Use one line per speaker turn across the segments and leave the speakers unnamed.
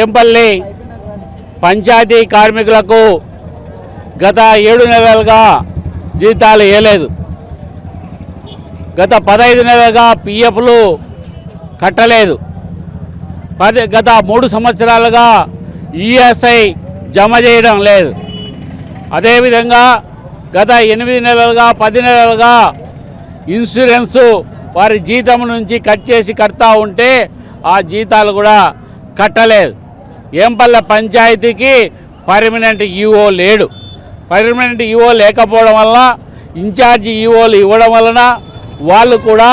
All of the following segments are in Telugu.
ఏంపల్లి పంచాయతీ కార్మికులకు గత ఏడు నెలలుగా జీతాలు వేయలేదు గత పదహైదు నెలలుగా పిఎఫ్లు కట్టలేదు. పది గత మూడు సంవత్సరాలుగా ఈఎస్ఐ జమ చేయడం లేదు. అదేవిధంగా గత ఎనిమిది నెలలుగా పది నెలలుగా ఇన్సూరెన్సు వారి జీతం నుంచి కట్ చేసి కడతా ఉంటే ఆ జీతాలు కూడా కట్టలేదు. ఏంపల్లె పంచాయతీకి పర్మనెంట్ ఈఓ లేడు. పర్మనెంట్ ఈఓ లేకపోవడం వల్ల ఇన్ఛార్జి ఈఓలు ఇవ్వడం వలన వాళ్ళు కూడా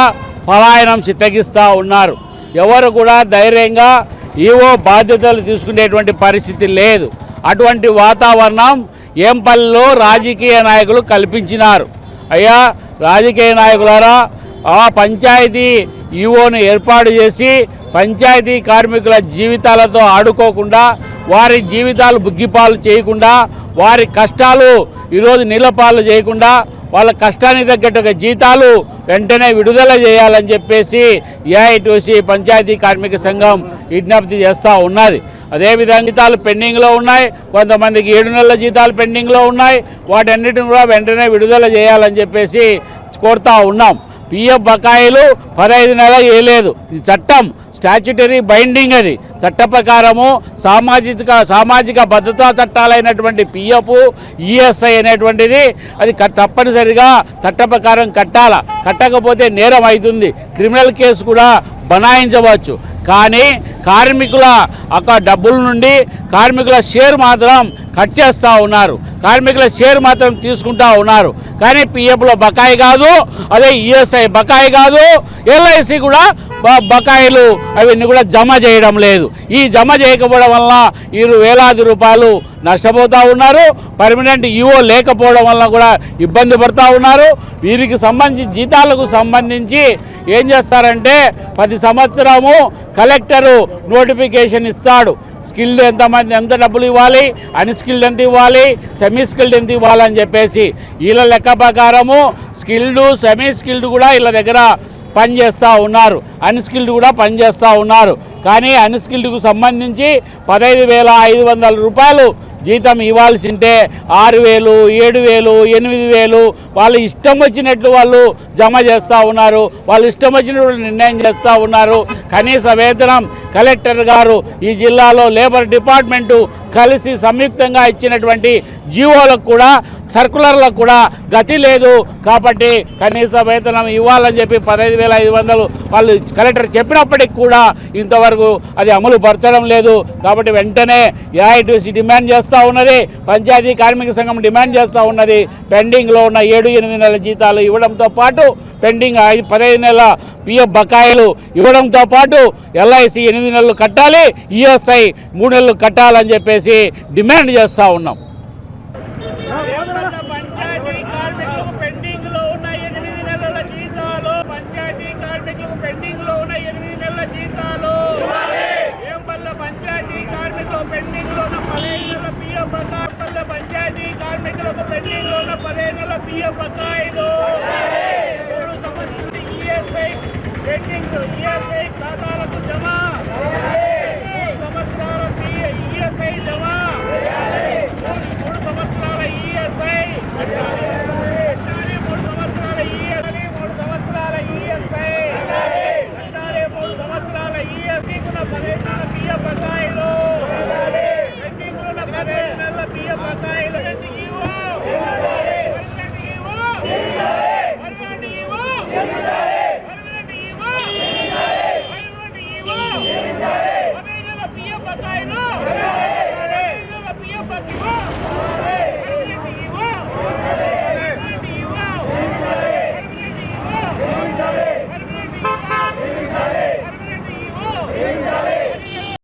పలాయనం చిత్తగిస్తూ ఉన్నారు. ఎవరు కూడా ధైర్యంగా ఈఓ బాధ్యతలు తీసుకునేటువంటి పరిస్థితి లేదు. అటువంటి వాతావరణం ఏంపల్లిలో రాజకీయ నాయకులు కల్పించినారు. అయ్యా రాజకీయ నాయకులారా ఆ పంచాయతీ ఈఓను ఏర్పాటు చేసి పంచాయతీ కార్మికుల జీవితాలతో ఆడుకోకుండా వారి జీవితాలు బుగ్గిపాలు చేయకుండా వారి కష్టాలు ఈరోజు నీలపాలు చేయకుండా వాళ్ళ కష్టానికి తగ్గట్టుగా జీతాలు వెంటనే విడుదల చేయాలని చెప్పేసి ఏఐటీసీ పంచాయతీ కార్మిక సంఘం విజ్ఞప్తి చేస్తూ ఉన్నది. అదేవిధంగా జీతాలు పెండింగ్లో ఉన్నాయి. కొంతమందికి ఏడు నెలల జీతాలు పెండింగ్లో ఉన్నాయి. వాటన్నిటిని కూడా వెంటనే విడుదల చేయాలని చెప్పేసి కోరుతూ ఉన్నాం. పిఎఫ్ బకాయిలు పదహైదు నెలలు వేయలేదు. ఇది చట్టం. స్టాచ్యుటరీ బైండింగ్ అది. చట్ట ప్రకారము సామాజిక సామాజిక భద్రతా చట్టాలైనటువంటి పిఎఫ్ ఈఎస్ఐ అనేటువంటిది అది తప్పనిసరిగా చట్ట ప్రకారం కట్టాల? కట్టకపోతే నేరం అవుతుంది క్రిమినల్ కేసు కూడా బనాయించవచ్చు. కానీ కార్మికుల ఒక డబ్బుల నుండి కార్మికుల షేర్ మాత్రం కట్ చేస్తూ ఉన్నారు. కార్మికుల షేర్ మాత్రం తీసుకుంటా ఉన్నారు. కానీ పిఎఫ్లో బకాయి కాదు అదే ఈఎస్ఐ బకాయి కాదు ఎల్ఐసి కూడా బకాయిలు అవన్నీ కూడా జమ చేయడం లేదు. ఈ జమ చేయకపోవడం వల్ల వీరు వేలాది రూపాయలు నష్టపోతూ ఉన్నారు. పర్మనెంట్ ఈఓ లేకపోవడం వల్ల కూడా ఇబ్బంది పడుతూ ఉన్నారు. వీరికి సంబంధించి జీతాలకు సంబంధించి ఏం చేస్తారంటే ప్రతి సంవత్సరము కలెక్టరు నోటిఫికేషన్ ఇస్తాడు. స్కిల్డ్ ఎంతమంది ఎంత డబ్బులు ఇవ్వాలి అన్స్కిల్డ్ ఎంత ఇవ్వాలి సెమీ స్కిల్డ్ ఎంత ఇవ్వాలని చెప్పేసి. వీళ్ళ లెక్క ప్రకారము స్కిల్డ్ సెమీ స్కిల్డ్ కూడా వీళ్ళ దగ్గర పనిచేస్తూ ఉన్నారు. అన్స్కిల్డ్ కూడా పనిచేస్తూ ఉన్నారు. కానీ అన్స్కిల్డ్కు సంబంధించి పదహైదు వేల ఐదు వందల రూపాయలు జీతం ఇవ్వాల్సింటే ఆరు వేలు ఏడు వేలు ఎనిమిది వేలు. వాళ్ళు ఇష్టం వచ్చినట్లు వాళ్ళు జమ చేస్తూ ఉన్నారు. వాళ్ళు ఇష్టం వచ్చినట్లు నిర్ణయం చేస్తూ ఉన్నారు. కనీస వేతనం కలెక్టర్ గారు ఈ జిల్లాలో లేబర్ డిపార్ట్మెంటు కలిసి సంయుక్తంగా ఇచ్చినటువంటి జీవోలకు కూడా సర్కులర్లకు కూడా గతి లేదు. కాబట్టి కనీస వేతనం ఇవ్వాలని చెప్పి పదహైదు వేల ఐదు వందలు వాళ్ళు కలెక్టర్ చెప్పినప్పటికి కూడా ఇంతవరకు అది అమలు పరచడం లేదు. కాబట్టి వెంటనే ఏఐటీసీ డిమాండ్ చేస్తూ ఉన్నది. పంచాయతీ కార్మిక సంఘం డిమాండ్ చేస్తూ ఉన్నది. పెండింగ్లో ఉన్న ఏడు ఎనిమిది నెలల జీతాలు ఇవ్వడంతో పాటు పెండింగ్ ఐదు పదహైదు నెలల పిఎఫ్ బకాయిలు ఇవ్వడంతో పాటు ఎల్ఐసి ఎనిమిది నెలలు కట్టాలి ఈఎస్ఐ మూడు నెలలు కట్టాలని చెప్పేసి డిమాండ్ చేస్తూ ఉన్నాం.
పంచాయతీ కార్మికులకు ఉన్న పదిహేను నెలల పిఎఫ్ బకాయిలు. मीटिंग यह एक अदालत जमा।